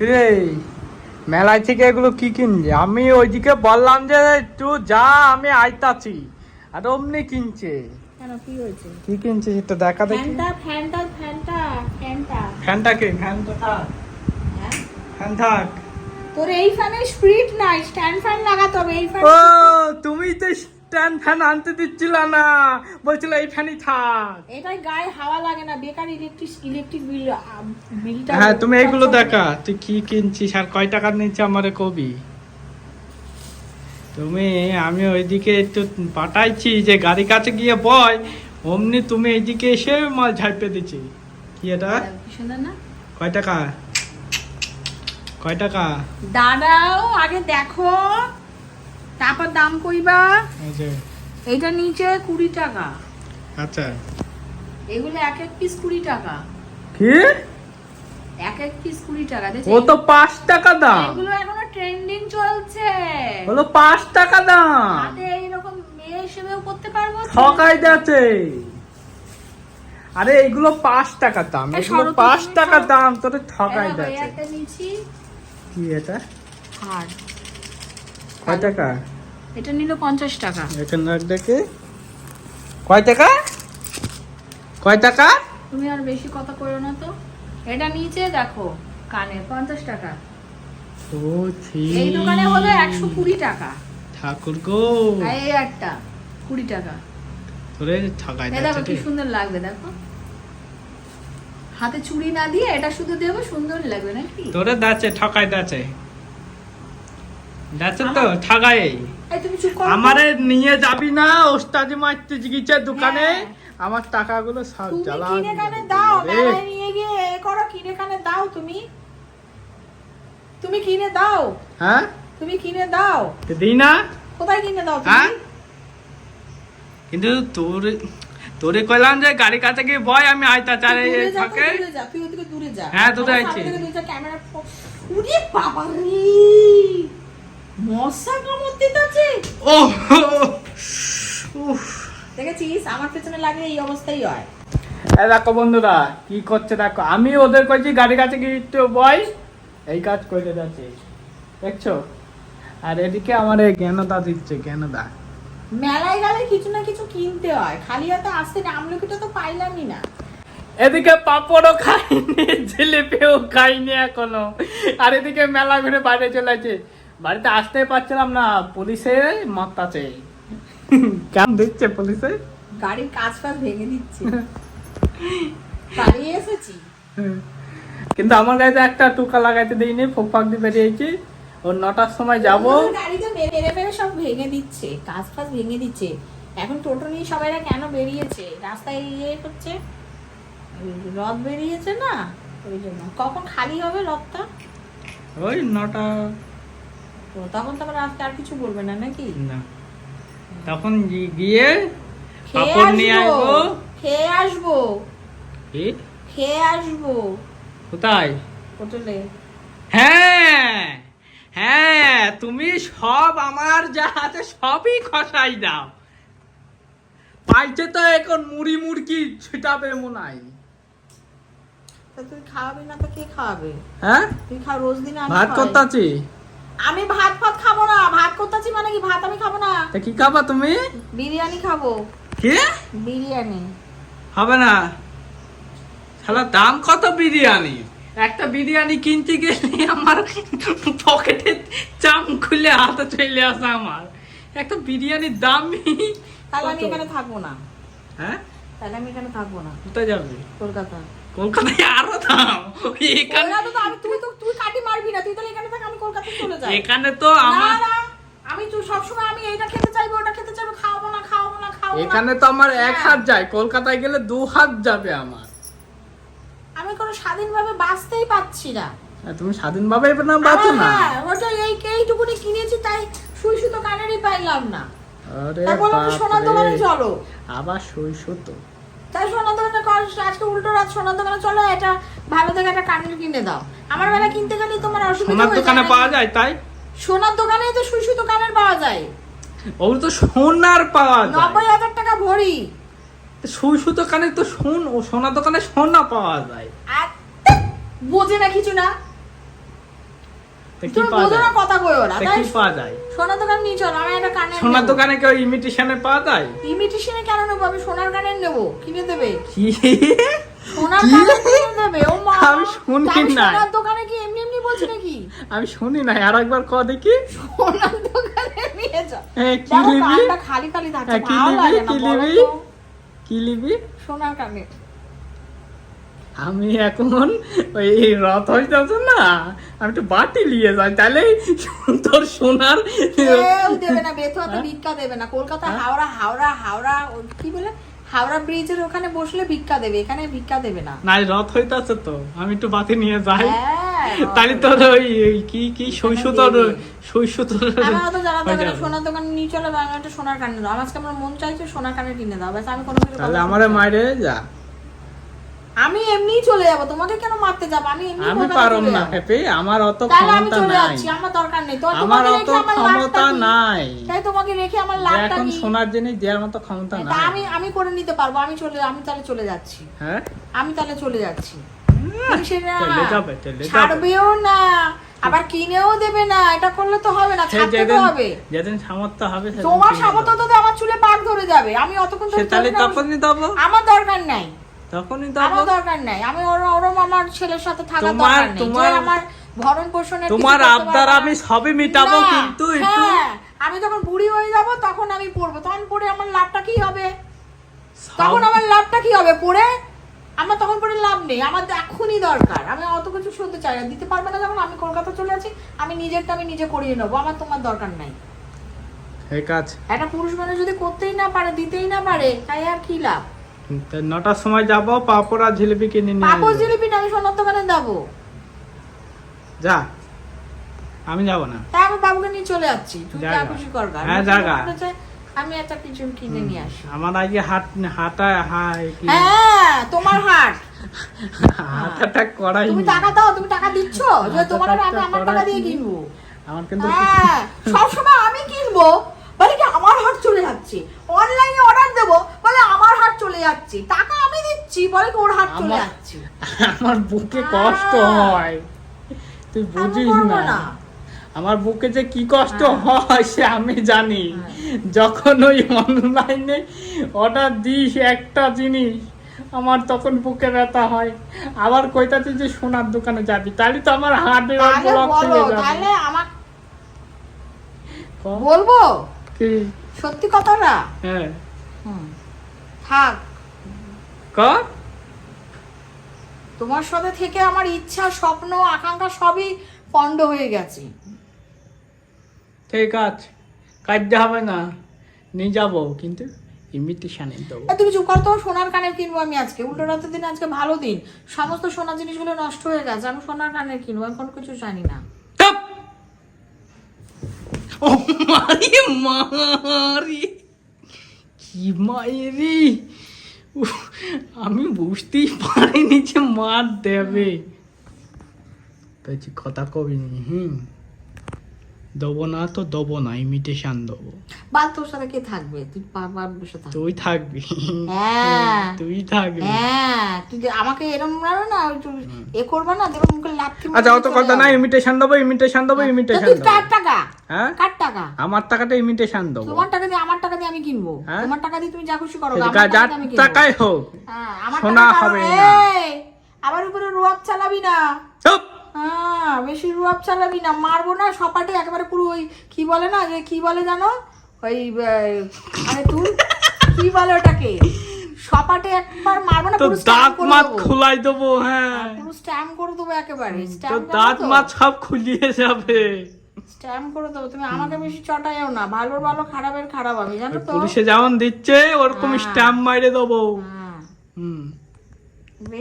রে মেলায় থেকে এগুলো কি কিনছে আমি ওইদিকে বললাম যে একটু যা আমি আইতাছি। আর অমনি কিনছে। কেন কি কিনছে সেটা দেখা দেখি। ফ্যানটা ফ্যানটা ফ্যানটা ফ্যানটা। ফ্যানটা তো থাক। হ্যাঁ? ফ্যান থাক। তোর এই ফ্যানের স্পিড নাই স্ট্যান্ড ফ্যান লাগাতে হবে এই ফ্যান ও তুমি তো স্ট্যান্ড ফ্যান আনতে দিচ্ছিল না। বলছিল এই ফ্যানই থাক। এটাই গায়ে হাওয়া লাগে না বেকার ইলেকট্রিক ইলেকট্রিক বিল বিলটা হ্যাঁ তুমি এইগুলো দেখা তুই কি কিনছিস আর কয় টাকা নিচ্ছে আমারে কবি? তুমি আমি ওইদিকে একটু পাঠাইছি যে গাড়ি কাছে গিয়ে বয় অমনি তুমি এইদিকে এসে মাল ঝাইপে দিচ্ছি। কি এটা? না? কয় টাকা? কয় টাকা? দাদাও আগে দেখো। তারপর দাম কইবা? এই যে। এইটা নিচে কুড়ি টাকা। আচ্ছা। এগুলো এক এক পিস কুড়ি টাকা। কি? এক এক পিস কুড়ি টাকা। দেখছি ও তো পাঁচ টাকা দাম। এগুলো এখনও ট্রেন্ডিং চলছে। হলো পাঁচ টাকা দাম। হাতে এইরকম মেয়ে হিসেবেও করতে পারব ঠকাই যাচ্ছে আরে এগুলো পাঁচ টাকা দাম। এগুলো পাঁচ টাকা দাম। তোরে ঠকাই যাচ্ছে একটা নিচ্ছি। কি এটা? হার। কয় টাকা? এটা নিল পঞ্চাশ টাকা। এখানে রাখ দেখে? কয় টাকা? কয় টাকা? তুমি আর বেশি কথা করো না তো। এটা নিচে দেখো কানে পঞ্চাশ টাকা। ও এই দোকানে হলো একশো কুড়ি টাকা। ঠাকুর গো। এই একটা কুড়ি টাকা। তোরে ঠকাই দেখো কি সুন্দর লাগবে দেখো। হাতে চুড়ি না দিয়ে এটা শুধু দেবো সুন্দর লাগবে নাকি? তোরে দাচ্ছে ঠকাই দাচ্ছে তো তো। আমারে নিয়ে যাবি না ওস্তাদি মারতে গিয়েছে দোকানে। হ্যাঁ। আমার টাকাগুলো সব তুমি জ্বালা কিনে কানে দাও মেলায় নিয়ে গিয়ে এ করো কিনে কানে দাও তুমি। তুমি কিনে দাও। হ্যাঁ? তুমি কিনে দাও। দিই না। কোথায় কিনে দাও হ্যাঁ? তুমি কিন্তু তোর তোরে কইলাম যে গাড়ি কাছে গিয়ে বয় আমি আইতা চারে থাকে দূরে যা, তুই ওদিকে দূরে যা। হ্যাঁ, দূরে যা, ক্যামেরা বাবা রে! মশা কামড় দিতেছে। ও উফ। দেখেছিস? আমার পেছনে লাগলে এই অবস্থাই হয়। দেখো বন্ধুরা কি করছে দেখো আমি ওদের কইছি গাড়ি কাছে গিয়ে একটু বয় এই কাজ করে যাচ্ছে। দেখছ? আর এদিকে আমার এই জ্ঞানদা দিচ্ছে জ্ঞানদা। মেলায় গেলে কিছু না কিছু কিনতে হয়। খালি হাতে আসতে না আমলকিটা তো পাইলামই না। এদিকে পাপড়ও খাইনি জিলিপিও খাইনি এখনও। আর এদিকে মেলা ঘুরে বাইরে চলে আছে বাড়িতে আসতে পারছিলাম না পুলিশে মাতাছে কেমন দিচ্ছে পুলিশে? গাড়ির কাজ ফাজ ভেঙে দিচ্ছে। পালিয়ে এসেছি। কিন্তু আমার গাড়িতে একটা টুকা লাগাইতে দিইনি ফুক ফাক দিয়ে বেরিয়েছি। ও নটার সময় যাব। গাড়িতে মেরে মেরে মেরে সব ভেঙে দিচ্ছে কাজ ফাজ ভেঙে দিচ্ছে। এখন টোটো নিয়ে সবাইরা কেন বেরিয়েছে? রাস্তায় ইয়ে করছে রথ বেরিয়েছে না? ওই জন্য। কখন খালি হবে রথটা? ওই নটা তখন তো আবার আর কিছু বলবে না নাকি? না। তখন গিয়ে পাপড় নিয়ে আসব। খেয়ে আসব। কি? খেয়ে আসব। কোথায়? হোটেলে। হ্যাঁ হ্যাঁ তুমি সব আমার যা আছে সবই খসাই দাও। পাইছে তো এখন মুড়ি মুড়কি ছিটাবে মনে হয়। তুই খাওয়াবি না তো কে খাওয়াবে? হ্যাঁ? তুই খা রোজ দিন ভাত। করতাছি? আমি ভাত ফাত খাব না। ভাত করতেছি মানে কি ভাত আমি খাব না? তা কি খাবা তুমি? বিরিয়ানি খাব। কি? বিরিয়ানি। হবে না। শালা দাম কত বিরিয়ানি? একটা বিরিয়ানি কিনতে গেলে আমার পকেটে চাম খুলে হাতে চলে আসে আমার। একটা বিরিয়ানির দামই তাহলে আমি এখানে থাকব না। হ্যাঁ? তাহলে আমি এখানে থাকব না। কোথায় যাবে? কলকাতা। কলকাতায় আরও দাম। এখানে তো আমি তুই তো তুই কাটি মারবি না। তুই তাহলে এখানে থাক আমি কলকাতা চলে যাই। এখানে তো আমার আমি তুই সবসময় আমি এইটা খেতে চাইব ওটা খেতে চাইব খাওয়াবো না খাওয়াবো না খাওয়াবো এখানে তো আমার এক হ্যাঁ। হাত যায়। কলকাতায় গেলে দু হাত যাবে আমার। আমি কোনো স্বাধীনভাবে বাঁচতেই পারছি না। তুমি স্বাধীনভাবে না বাঁচো না। হ্যাঁ, ওটা এই এইটুকুনি কিনেছি তাই সুই সুতো কানেরই পাইলাম না। আরে সোনার দোকানে চলো। আবার সই সুতো তাই সোনার দোকানে আজকে উল্টো রাত সোনার দোকানে চলো এটা ভালো দেখে একটা কানের কিনে দাও। আমার বেলা কিনতে গেলে তোমার অসুবিধা সোনার দোকানে পাওয়া যায় তাই? সোনার দোকানেই তো সুই সুতো কানের পাওয়া যায়। ওগুলো তো সোনার পাওয়া যায়। নব্বই হাজার টাকা ভরি। সুই সুতো কানে তো সোন ও সোনার দোকানে সোনা পাওয়া যায়। বোঝে না কিছু না। তুমি বোঝো না কথা কই ওরা তাই কি পাওয়া যায়? সোনার দোকান নিয়ে চল আমি একটা কানের সোনার দোকানে কেউ ইমিটেশনে পাওয়া যায়? ইমিটেশনে কেন নেব? আমি সোনার কানের নেব কিনে দেবে? কি? সোনার কানের কিনে দেবে? ও মা আমি শুনি নাই। সোনার দোকানে কি এমনি এমনি বলছি নাকি? আমি শুনি নাই আর একবার ক দেখি। সোনার দোকানে নিয়ে যাও। কি দেখো খালি খালি থাকছে হ্যাঁ, কি ভালো লাগে না কি লিবি সোনার কানে আমি এখন ওই রথ হইতেছে না আমি একটু বাটি নিয়ে যাই তাহলে তোর সোনার দেবে না বেথুয়াতে হ্যাঁ? ভিক্ষা দেবে না কলকাতা হ্যাঁ? হাওড়া হাওড়া হাওড়া কি বলে হাওড়া ব্রিজের ওখানে বসলে ভিক্ষা দেবে এখানে ভিক্ষা দেবে না নাই রথ হইতাছে তো আমি একটু বাতি নিয়ে যাই হ্যাঁ, তাহলে তোর ওই কি কি শৈশ তোর। তোর আমার অত জানা নেই, সোনার দোকানে নিয়ে চলে একটা সোনার কানে দাও আমার আজকে আমার মন চাইছে সোনার কানে কিনে দাও ব্যাস আমি কোনো কিছু তাহলে আমারে না। মাইরে যা আমি এমনিই চলে যাব তোমাকে কেন মারতে যাব? আমি এমনি আমি পারম না। হেপে আমার অত ক্ষমতা চলে নাই। যাচ্ছি আমার দরকার নেই। তো আমার অত ক্ষমতা নাই। তাই তোমাকে রেখে আমার লাভটা এখন সোনার জিনিস দেওয়ার মতো ক্ষমতা নাই। আমি আমি করে নিতে পারব আমি চলে আমি তাহলে চলে যাচ্ছি। হ্যাঁ? আমি তাহলে চলে যাচ্ছি। ছাড়বেও না। আবার কিনেও দেবে না। এটা করলে তো হবে না ছাড়তে তো হবে। যেদিন সামর্থ্য হবে তোমার সামর্থ্য তো আমার চুলে পাক ধরে যাবে। আমি অতক্ষণ তাহলে তখনই দেবো আমার দরকার নাই। তখনই আমার দরকার নাই। আমি ওরম ওরম আমার ছেলের সাথে তোমার- দরকার নেই। তোমার- যে আমার ভরণ পোষণের কিছু তোমার করতে আবদার পারবে না। আমি সবই মিটাবো না, কিন্তু একটু হ্যাঁ, আমি যখন বুড়ি হয়ে যাব তখন আমি পড়ব। তখন পড়ে আমার লাভটা কি হবে? তখন আমার লাভটা কি হবে? পড়ে আমার তখন পরে লাভ নেই। আমার তো এখনই দরকার। আমি অত কিছু শুনতে চাই না। দিতে পারবে না যখন আমি কলকাতা চলে আছি আমি নিজেরটা আমি নিজে করিয়ে নেব। আমার তোমার দরকার নাই। ঠিক আছে। একটা পুরুষ মানুষ যদি করতেই না পারে দিতেই না পারে তাই আর কি লাভ? তা নটার সময় যাব পাপড় আর জিলিপি কিনে নিয়ে পাপড় জিলিপি না আমি সোনার দোকানে দেবো যা আমি যাব না। আমি বাবুকে নিয়ে চলে যাচ্ছি। তুই যা খুশি কর। হ্যাঁ। আমি একটা কিছু কিনে নিয়ে আসি। আমার আজকে হাট হাটা হাই কি? হ্যাঁ তোমার হাট। হাটাটা করাই তুমি টাকা দাও তুমি টাকা দিচ্ছ? যে তোমার আমি আমার টাকা দিয়ে কিনবো। আমার কিন্তু হ্যাঁ সবসময় আমি কিনবো। বলে কি আমার হাট চলে যাচ্ছে। অনলাইনে অর্ডার দেবো বলে আমার হাট চলে যাচ্ছে টাকা আমি দিচ্ছি বলে ওর হাট চলে যাচ্ছে। আমার বুকে কষ্ট হ্যাঁ। হয়। তুই বুঝিস না। আমার বুকে যে কি কষ্ট হ্যাঁ। হয় সে আমি জানি। যখন ওই অনলাইনে অর্ডার দিস একটা জিনিস আমার তখন বুকে ব্যথা হয়। আবার কইতাছি যে সোনার দোকানে যাবি তাহলে তো আমার হার্টে তাহলে ব্লক হয়ে যাবে। তাহলে আমার বলব? কি? সত্যি কথাটা? হ্যাঁ। হুম। থাক। ক? তোমার সাথে থেকে আমার ইচ্ছা স্বপ্ন আকাঙ্ক্ষা সবই পণ্ড হয়ে গেছে। ঠিক আছে। কাজটা হবে না। নিয়ে যাব কিন্তু ইমিটেশনে দেবো তুমি চুপ করো তো সোনার কানের কিনবো আমি আজকে। উল্টো রাতের দিন আজকে ভালো দিন। সমস্ত সোনার জিনিসগুলো নষ্ট হয়ে গেছে আমি সোনার কানের কিনবো আমি কোনো কিছু জানি না! ও মারি মারি। কি মায়েরি আমি বুঝতেই পারিনি যে মার দেবে। তাই কথা কবি নি হুম। দেবো না তো দেবো না ইমিটেশন দেবো। বাল তোর সাথে কে থাকবে? তুই বাবার তুই থাকবি। হ্যাঁ। তুই থাকবি। হ্যাঁ তুই আমাকে মারো না এ করবা না মুখে লাথি আচ্ছা অত কথা না ইমিটেশন দেবো ইমিটেশন দেবো ইমিটেশন দেবো। কার টাকা? হ্যাঁ? কার টাকা? আমার টাকাটা ইমিটেশন দেবো। তোমার টাকা দিয়ে আমার টাকা দিয়ে আমি কিনবো? হ্যাঁ? তোমার টাকা দিয়ে তুমি যা খুশি করো আমার টাকা দিয়ে আমি কিনবো। টাকাই হোক হ্যাঁ, আমার টাকা হবে না। আমার উপরে রুয়াব চালাবি না। চুপ! হ্যাঁ বেশি রুয়াব চালাবি না মারবো না সপাটে একেবারে পুরো ওই কি বলে না যে কি বলে জানো? ওই আরে তুই কি বলে ওটাকে? সপাটে একবার মারবো না পুরো দাঁত মাত খোলাই দেবো হ্যাঁ। পুরো স্ট্যাম্প করে দেবো একেবারে স্ট্যাম্প দাঁত মাত সব খুলিয়ে যাবে। স্ট্যাম্প করে দেবো তুমি আমাকে বেশি চটাইও না ভালোর ভালো খারাপের খারাপ আমি জানো তো? পুলিশে যেমন দিচ্ছে ওরকম হ্যাঁ। স্ট্যাম্প মাইরে দেবো। হ্যাঁ। হুম।